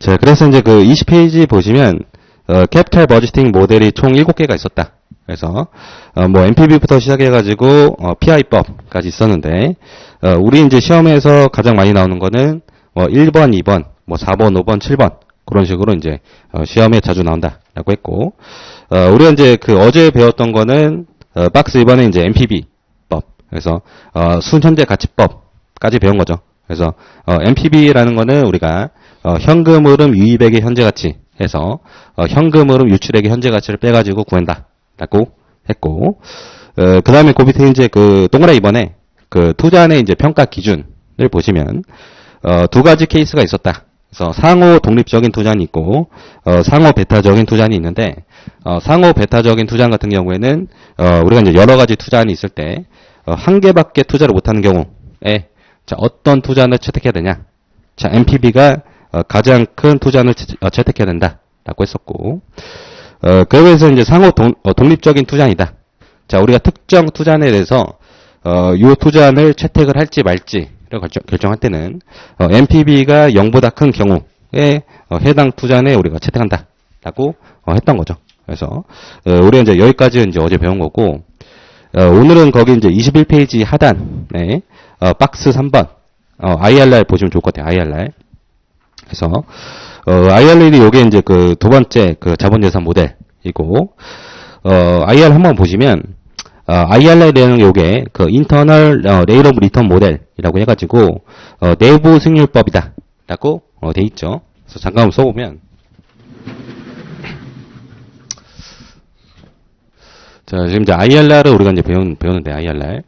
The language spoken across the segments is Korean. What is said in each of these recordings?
자, 그래서 이제 그 20페이지 보시면, 어, 캐피탈 버지팅 모델이 총 7개가 있었다. 그래서, 어, 뭐, MPB부터 시작해가지고, 어, PI법까지 있었는데, 어, 우리 이제 시험에서 가장 많이 나오는 거는, 뭐, 1번, 2번, 뭐, 4번, 5번, 7번. 그런 식으로 이제, 어, 시험에 자주 나온다라고 했고, 어, 우리가 이제 그 어제 배웠던 거는, 어, 박스 2번에 이제 MPB법. 그래서, 어, 순현재 가치법까지 배운 거죠. 그래서, 어, MPB라는 거는 우리가, 어, 현금 흐름 유입액의 현재 가치 해서, 어, 현금 흐름 유출액의 현재 가치를 빼가지고 구한다. 라고 했고, 어, 그 다음에 그 밑에 이제 그 동그라미 2번에 그 투자의 이제 평가 기준을 보시면, 어, 두 가지 케이스가 있었다. 그래서 상호 독립적인 투자는 있고, 어, 상호 배타적인 투자는 있는데, 어, 상호 배타적인 투자 같은 경우에는, 어, 우리가 이제 여러 가지 투자안이 있을 때, 어, 한 개밖에 투자를 못하는 경우에, 자, 어떤 투자를 채택해야 되냐? 자, MPB가 어, 가장 큰 투자를 채- 어, 채택해야 된다라고 했었고, 어, 그래서 이제 상호 동, 어, 독립적인 투자이다. 자, 우리가 특정 투자안에 대해서 어, 요 투자안을 채택을 할지 말지를 결정, 결정할 때는 어, MPB가 0보다 큰 경우에 어, 해당 투자안에 우리가 채택한다라고 어, 했던 거죠. 그래서 어, 우리가 이제 여기까지 이제 어제 배운 거고 어, 오늘은 거기 이제 21페이지 하단에 어, 박스 3번 어, IRR 보시면 좋을 것 같아요. IRR. 그래서 어, IRR이 요게 이제 그 두 번째 그 자본재산 모델이고 어, IR 한번 보시면 어, IRR이라는 요게 그 인터널 어, 레일 오브 리턴 모델이라고 해가지고 어, 내부 승률법이다 라고 어, 돼 있죠. 그래서 잠깐 써보면 자 지금 이제 IRR을 우리가 이제 배운 배우는데 IRR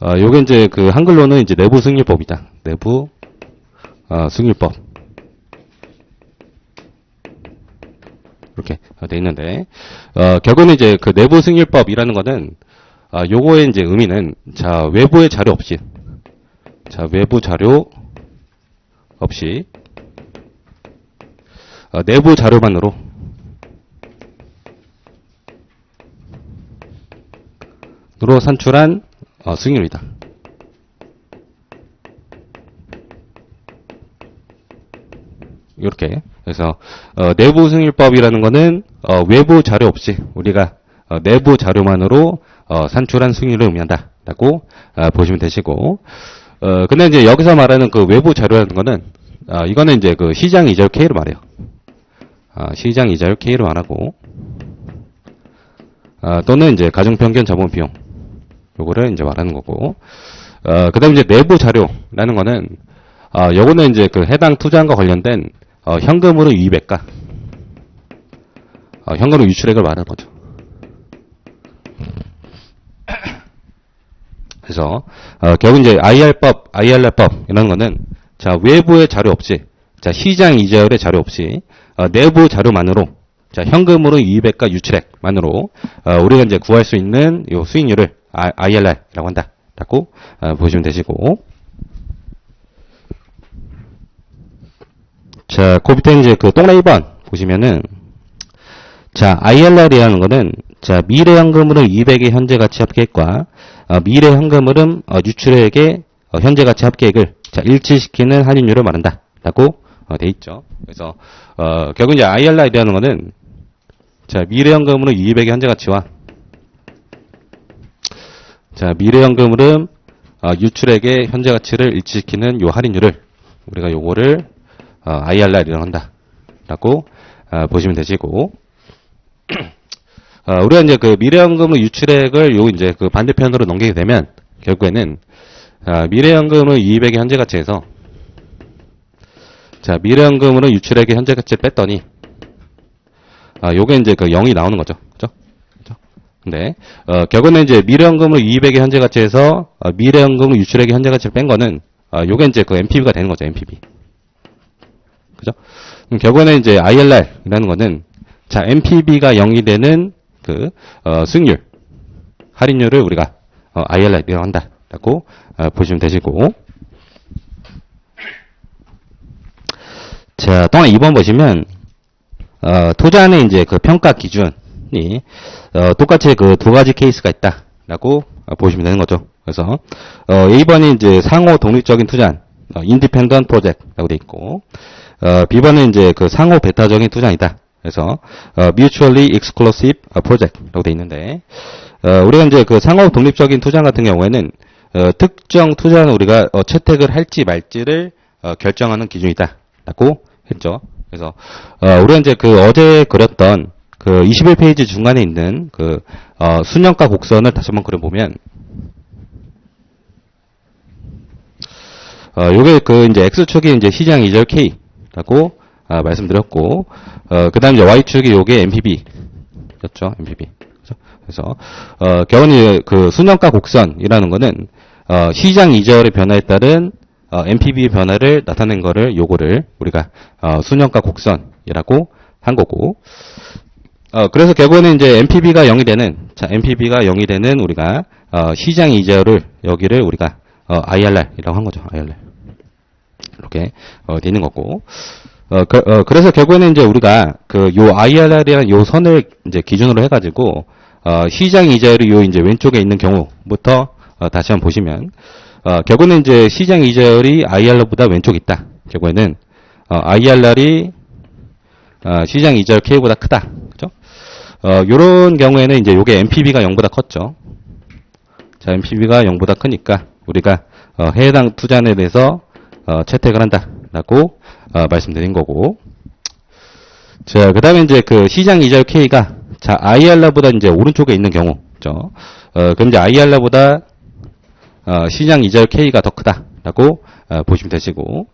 어, 요게 이제 그 한글로는 이제 내부 승률법이다. 내부 어, 승률법. 이렇게 돼 있는데, 어, 결국은 이제 그 내부 승률법이라는 거는, 아, 요거의 이제 의미는, 자, 외부의 자료 없이, 자, 외부 자료 없이, 어, 내부 자료만으로, 으로 산출한 어, 승률이다. 이렇게. 그래서 어, 내부 승률법이라는 거는 어, 외부 자료 없이 우리가 어, 내부 자료만으로 어, 산출한 승률을 의미한다라고 어, 보시면 되시고. 어, 근데 이제 여기서 말하는 그 외부 자료라는 거는 어, 이거는 이제 그 시장 이자율 K로 말해요. 어, 시장 이자율 K로 말하고. 어, 또는 이제 가중평균 자본 비용. 요거를 이제 말하는 거고. 어, 그다음 이제 내부 자료라는 거는 어, 요거는 이제 그 해당 투자안과 관련된 어, 현금으로 유입액과 어, 현금으로 유출액을 말하는 거죠. 그래서 어, 결국 이제 IR법, IR법 이런 거는 자 외부의 자료 없이 자 시장 이자율의 자료 없이 어, 내부 자료만으로 자 현금으로 유입액과 유출액만으로 어, 우리가 이제 구할 수 있는 요 수익률을 아, IRR이라고 한다라고 어, 보시면 되시고 자, 그 밑에 이제 그 동그라미 2번 보시면은 자, IRR이라는 거는 자, 미래 현금으로 200의 현재 가치 합계액과 어, 미래 현금 흐름 어, 유출액의 어, 현재 가치 합계액을 자, 일치시키는 할인율을 말한다라고 어, 돼 있죠. 그래서 어, 결국 이제 IRR이라는 거는 자, 미래 현금으로 200의 현재 가치와 자, 미래 현금 흐름 어, 유출액의 현재 가치를 일치시키는 요 할인율을 우리가 요거를 어, IRR이라고 한다라고 어, 보시면 되시고 어, 우리가 이제 그 미래연금의 유출액을 요 이제 그 반대편으로 넘기게 되면 결국에는 아, 미래연금의 이익액의 현재 가치에서 자 미래연금으로 유출액의 현재 가치를 뺐더니 아 요게 이제 그 0이 나오는 거죠, 그죠? 그죠? 근데 어, 결국에는 이제 미래연금으로 이익액의 현재 가치에서 어, 미래연금으로 유출액의 현재 가치를 뺀 거는 아, 요게 이제 그 NPV가 되는 거죠, NPV. 그죠? 결국에는 이제 IRR이라는 거는 자 NPV가 0이 되는 그 어, 수익률 할인율을 우리가 어, IRR이라고 한다라고 어, 보시면 되시고 자 동안 2번 보시면 어, 투자안의 이제 그 평가 기준이 어, 똑같이 그 두 가지 케이스가 있다라고 어, 보시면 되는 거죠. 그래서 어, 1번이 이제 상호 독립적인 어, independent project라고 돼 있고, 어, B번은 이제 그 상호 배타적인 투자이다. 그래서 어, mutually exclusive project라고 돼 있는데, 어, 우리가 이제 그 상호 독립적인 투자 같은 경우에는 어, 특정 투자는 우리가 어, 채택을 할지 말지를 어, 결정하는 기준이다라고 했죠. 그래서 어, 우리가 이제 그 어제 그렸던 그 21페이지 중간에 있는 그 어, 순영가 곡선을 다시 한번 그려보면 어, 요게 그 이제 X축이 이제 시장 이절 K 라고 아, 말씀드렸고, 어, 그 다음 이제 Y축이 요게 MPB였죠, MPB. 그래서, 어, 겨우니 그 순영가 곡선이라는 거는, 어, 시장 이절의 변화에 따른, 어, MPB 변화를 나타낸 거를, 요거를 우리가, 어, 순영가 곡선이라고 한 거고, 어, 그래서 결국에는 이제 MPB가 0이 되는, 자, MPB가 0이 되는 우리가, 어, 시장 이자를, 여기를 우리가, 어, IRR이라고 한 거죠, IRR. 이렇게, 어, 되는 거고. 어, 그, 래서 결국에는 이제 우리가, 그, 요 IRR이라는 요 선을 이제 기준으로 해가지고, 어, 시장 이자율이 요 이제 왼쪽에 있는 경우부터, 어, 다시 한번 보시면, 어, 결국에는 이제 시장 이자율이 IRR보다 왼쪽에 있다. 결국에는, 어, IRR이, 어, 시장 이자율 K보다 크다. 그죠? 어, 요런 경우에는 이제 요게 MPB가 0보다 컸죠. 자, MPB가 0보다 크니까 우리가 어, 해당 투자에 대해서 어, 채택을 한다라고 어, 말씀드린 거고. 자, 그다음에 이제 그 시장 이자율 K가 자, IR보다 이제 오른쪽에 있는 경우 죠. 어, 그럼 이제 IR보다 어, 시장 이자율 K가 더 크다라고 어, 보시면 되시고.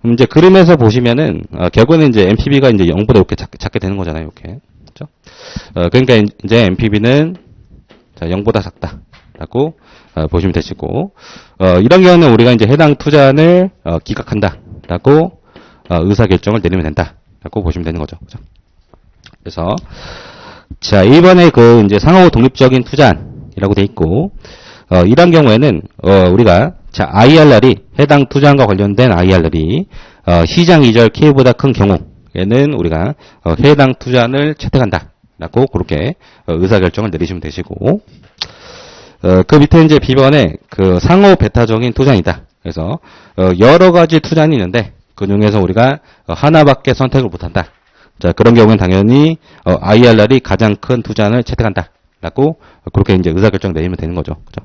그럼 이제 그림에서 보시면은 어, 결국에는 이제 MPB가 이제 0보다 이렇게 작, 작게 되는 거잖아요, 이렇게. 그죠? 어, 그러니까 이제 MPB는 자, 0보다 작다 라고 어, 보시면 되시고 어, 이런 경우는 우리가 이제 해당 투자를 어, 기각한다 라고 어, 의사 결정을 내리면 된다 라고 보시면 되는 거죠. 그죠? 그래서 자 이번에 그 이제 상호 독립적인 투자이라고 돼 있고 어, 이런 경우에는 어, 우리가 자 IRR이 해당 투자과 관련된 IRR이 어, 시장 이절 K보다 큰 경우에는 우리가 어, 해당 투자를 채택한다 라고 그렇게 어, 의사 결정을 내리시면 되시고 어, 그 밑에 이제 B번에 그 상호 배타적인 투자이다. 그래서 어, 여러 가지 투자는 있는데 그 중에서 우리가 어, 하나밖에 선택을 못한다. 자 그런 경우는 당연히 어, IRR이 가장 큰 투자를 채택한다 라고 그렇게 이제 의사결정 내리면 되는 거죠. 그죠?